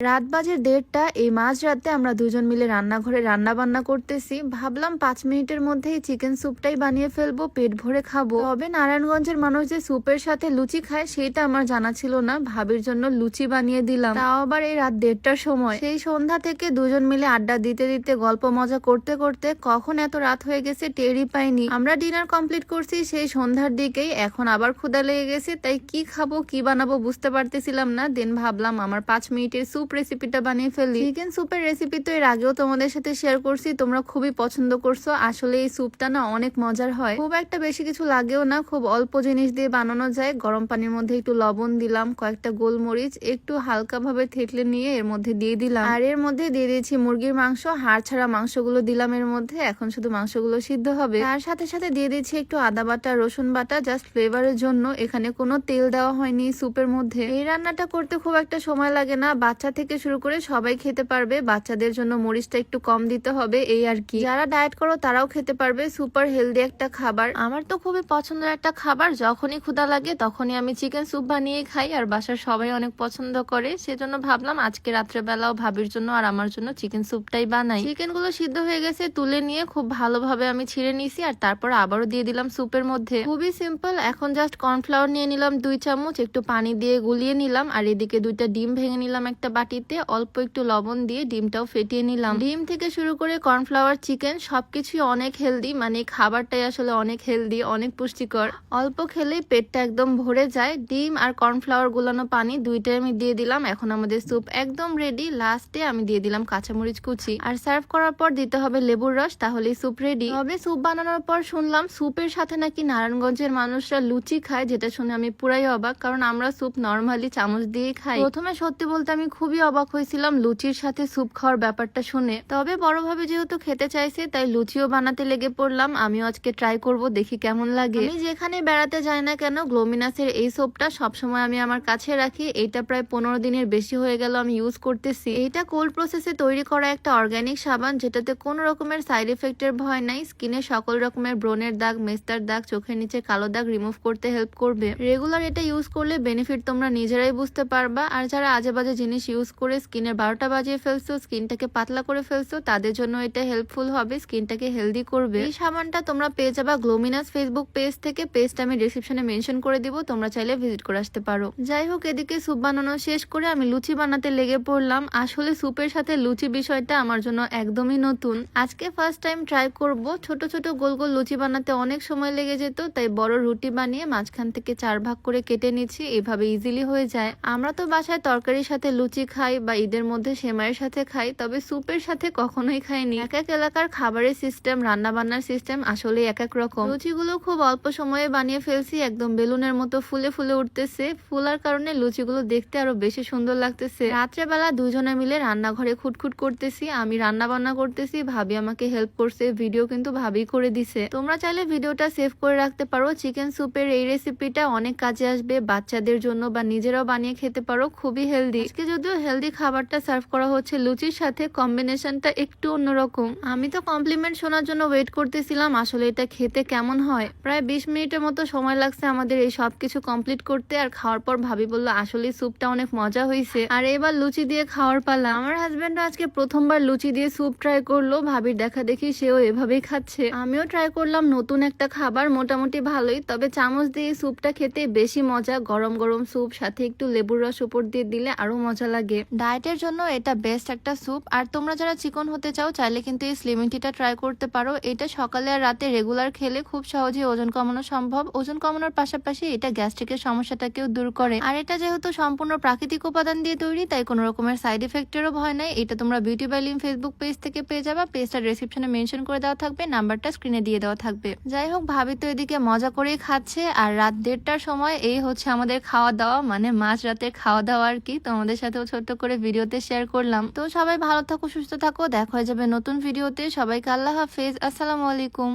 রাত বাজে দেড়টা, এই মাঝ রাতে আমরা দুজন মিলে রান্নাঘরে রান্না বান্না করতেছি। ভাবলাম পাঁচ মিনিটের মধ্যেই চিকেন স্যুপটাই বানিয়ে ফেলব, পেট ভরে খাব। তবে নারায়ণগঞ্জের মানুষ যে স্যুপের সাথে লুচি খায় সেটা আমার জানা ছিল না। ভাবির জন্য লুচি বানিয়ে দিলাম। তাও আবার এই রাত দেড়টার সময়। সেই সন্ধ্যা থেকে দুজন মিলে আড্ডা দিতে দিতে, গল্প মজা করতে করতে কখন এত রাত হয়ে গেছে টেরই পাইনি। আমরা ডিনার কমপ্লিট করছি সেই সন্ধ্যার দিকেই। এখন আবার ক্ষুদা লেগে গেছে, তাই কি খাব, কি বানাবো বুঝতে পারতেছিলাম না। দেন ভাবলাম আমার পাঁচ মিনিটের স্যুপ রেসিপিটা বানিয়ে ফেলি। চিকেন স্যুপের রেসিপি তো এর আগেও তোমাদের সাথে শেয়ার করছি, তোমরা খুবই পছন্দ করছ। আসলে এই স্যুপটা না অনেক মজার হয়। খুব একটা বেশি কিছু লাগেও না, খুব অল্প জিনিস দিয়ে বানানো যায়। গরম পানির মধ্যে একটু লবণ দিলাম, কয়েকটা গোলমরিচ, একটু হালকা ভাবে থেতলে নিয়ে এর মধ্যে দিয়ে দিলাম। আর এর মধ্যে দিয়ে দিয়েছি মুরগির মাংস, হাড় ছাড়া মাংসগুলো দিলাম এর মধ্যে, এখন শুধু মাংসগুলো সিদ্ধ হবে। তার সাথে সাথে দিয়ে দিয়েছি একটু আদা বাটা, রসুন বাটা জাস্ট ফ্লেভারের জন্য। এখানে কোনো তেল দেওয়া হয়নি স্যুপের মধ্যে। এই রান্নাটা করতে খুব একটা সময় লাগে না, বাচ্চা থেকে শুরু করে সবাই খেতে পারবে। বাচ্চাদের জন্য মরিচটা একটু কম দিতে হবে, এই আর কি। যারা ডায়েট করো, তারাও খেতে পারবে। সুপার হেলদি একটা খাবার। আমার তো খুবই পছন্দের একটা খাবার, যখনই ক্ষুধা লাগে তখনই আমি চিকেন স্যুপ বানিয়ে খাই, আর বাসার সবাই অনেক পছন্দ করে। সেজন্য ভাবলাম আজকে রাত্রেবেলাও ভাবির জন্য আর আমার জন্য চিকেন স্যুপটাই বানাই। চিকেনগুলো সিদ্ধ হয়ে গেছে, তুলে নিয়ে খুব ভালোভাবে আমি ছিঁড়ে নিয়েছি, আর তারপর আবারও দিয়ে দিলাম স্যুপের মধ্যে। খুবই সিম্পল এখন জাস্ট কর্নফ্লাওয়ার নিয়ে নিলাম দুই চামচ, একটু পানি দিয়ে গুলিয়ে নিলাম, আর এদিকে দুইটা ডিম ভেঙে নিলাম একটা বাটিতে অল্প একটু লবণ দিয়ে ডিমটাও ফেটিয়ে নিলাম। ডিম থেকে শুরু করে কর্নফ্লাওয়ার, চিকেন সবকিছুই অনেক হেলদি মানে খাবারটাই আসলে অনেক হেলদি, অনেক পুষ্টিকর। অল্প খেলেই পেটটা একদম ভরে যায়। ডিম আর কর্নফ্লাওয়ার গুলানো পানি দুইটাই আমি দিয়ে দিলাম। এখন আমাদের স্যুপ একদম রেডি লাস্টে আমি দিয়ে দিলাম কাঁচামরিচ কুচি। আর সার্ভ করার পর দিতে হবে লেবুর রস, তাহলেই স্যুপ রেডি তবে স্যুপ বানানোর পর শুনলাম স্যুপের সাথে নাকি নারায়ণগঞ্জের মানুষরা লুচি খায়, যেটা শুনে আমি পুরাই অবাক, কারণ আমরা স্যুপ নর্মালি চামচ দিয়ে খাই। প্রথমে সত্যি বলতে আমি খুবই অবাক হয়েছিলাম লুচির সাথে স্যুপ খাওয়ার ব্যাপারটা শুনে। তবে বড়ভাবে যেহেতু খেতে চাইছে, তাই লুচিও বানাতে লেগে পড়লাম। আমিও আজকে ট্রাই করব, দেখি কেমন লাগে। আমি যেখানে বেড়াতে যাই না কেন, গ্লোমিনাসের এই সোপটা সবসময় আমি আমার কাছে রাখি। এটা প্রায় পনেরো দিনের বেশি হয়ে গেল আমি ইউজ করতেছি। এটা কোল্ড প্রসেসে তৈরি করা একটা অর্গানিক সাবান, যেটাতে কোনো রকমের সাইড এফেক্টের ভয় নাই। স্কিনে সকল রকমের ব্রণের দাগ, মেস্তার দাগ, চোখের নিচে কালো দাগ রিমুভ করতে হেল্প করবে। রেগুলার এটা ইউজ করলে বেনিফিট তোমরা নিজেরাই বুঝতে পারবা। আর যারা আজেবাজে জিনিস ইউজ করে স্কিনের বারোটা বাজিয়ে ফেলছো, স্কিনটাকে পাতলা করে ফেলছো, তাদের জন্য এটা হেল্পফুল হবে, স্কিনটাকে হেলদি করবে। এই সাবানটা তোমরা পেয়ে যাবা গ্লোমিনাস ফেসবুক পেজ থেকে পেজটা আমি ডিসক্রিপশনে মেনশন করে দিব, তোমরা চাইলে ভিজিট করে আসতে পারো। যাই হোক, এদিকে স্যুপ বানানো শেষ করে আমি লুচি বানাতে লেগে পড়লাম। আসলে স্যুপের সাথে লুচি বিষয়টা আমার জন্য একদমই নতুন। আজকে ফার্স্ট টাইম ট্রাই করব। ছোট ছোট, গোল গোল লুচি বানাতে অনেক সময় লেগে যেত, তাই বড় রুটি বানিয়ে মাঝখান থেকে চার ভাগ করে কেটে নিচ্ছি, এভাবে ইজিলি হয়ে যায়। আমরা তো বাসায় তরকারির সাথে লুচি খাই। বা ঈদের মধ্যে সেমাইয়ের সাথে খাই, তবে স্যুপের সাথে কখনোই খাইনি। এক এক এলাকার খাবারের সিস্টেম রান্না বান্নার সিস্টেম আসলে এক এক রকম। লুচিগুলো খুব অল্প সময়ে বানিয়ে ফেলছি, একদম বেলুনের মতো ফুলে ফুলে উঠতেছে। ফুলার কারণে লুচিগুলো দেখতে আরও বেশি সুন্দর লাগতেছে। রাত্রেবেলা দুজনে মিলে রান্নাঘরে খুটখুট করতেছি, আমি রান্না বান্না করতেছি, ভাবি আমাকে হেল্প করছে ভিডিও কিন্তু ভাবি করে দিছে। তোমরা চাইলে ভিডিওটা সেভ করে রাখতে পারো চিকেন স্যুপের এই রেসিপিটা অনেক কাজে আসবে, বাচ্চাদের জন্য বা নিজেরাও বানিয়ে খেতে পারো, খুবই হেলদি আজকে যদিও হেলদি খাবারটা সার্ভ করা হচ্ছে লুচির সাথে কম্বিনেশনটা একটু অন্যরকম। আমি তো কমপ্লিমেন্ট শোনার জন্য ওয়েট করতেছিলাম, আসলে এটা খেতে কেমন হয়? প্রায় বিশ মিনিটের মতো সময় লাগছে আমাদের এই সব কিছু কমপ্লিট করতে, আর খাওয়ার পর ভাবি বলল আসলে স্যুপটা অনেক মজা হয়েছে আর এবার লুচি দিয়ে খাওয়ার পালা। আমার হাজবেন্ড আজকে প্রথমবার লুচি দিয়ে স্যুপ ট্রাই করল, ভাবির দেখা দেখি সেও এভাবেই খাচ্ছে। আমিও ট্রাই করলাম নতুন একটা খাবার, মোটামুটি ভালোই, তবে চামচ দিয়ে স্যুপটা খেতে বেশি মজা, গরম গরম স্যুপ সাথে একটু লেবুর রস উপর দিয়ে দিলে আরও মজা লাগে। ডায়েটের জন্য এটা বেস্ট একটা স্যুপ আর তোমরা যারা চিকন হতে চাও, চাইলে কিন্তু এই স্লিমিং টিটা ট্রাই করতে পারো। এটা সকালে আর রাতে রেগুলার খেলে খুব সহজে ওজন কমানো সম্ভব। ওজন কমানোর পাশাপাশি এটা গ্যাস্ট্রিকের সমস্যাটাকেও দূর করে। আর এটা যেহেতু সম্পূর্ণ প্রাকৃতিক উপাদান দিয়ে তৈরি, তাই কোনো রকমের সাইড এফেক্টেরও ভয় নাই। এটা তোমরা beauty by Lim Facebook page থেকে পেয়ে যাবা। পেজটা ডিসক্রিপশনে মেনশন করে দেওয়া থাকবে নাম্বারটা স্ক্রিনে দিয়ে দেওয়া থাকবে। যাই হোক, ভাবি তো এদিকে মজা করেই খাচ্ছে। আর রাত দেড়টার সময় এই হচ্ছে আমাদের খাওয়া দাওয়া মানে মাঝ রাতের খাওয়া দাওয়া আর কি। তোমাদের সাথেও ছোট্ট করে ভিডিওতে শেয়ার করলাম। তো সবাই ভালো থাকো, সুস্থ থাকো। দেখা হয়ে যাবে নতুন ভিডিওতে। সবাইকে আল্লাহ হাফেজ। আসসালামু আলাইকুম।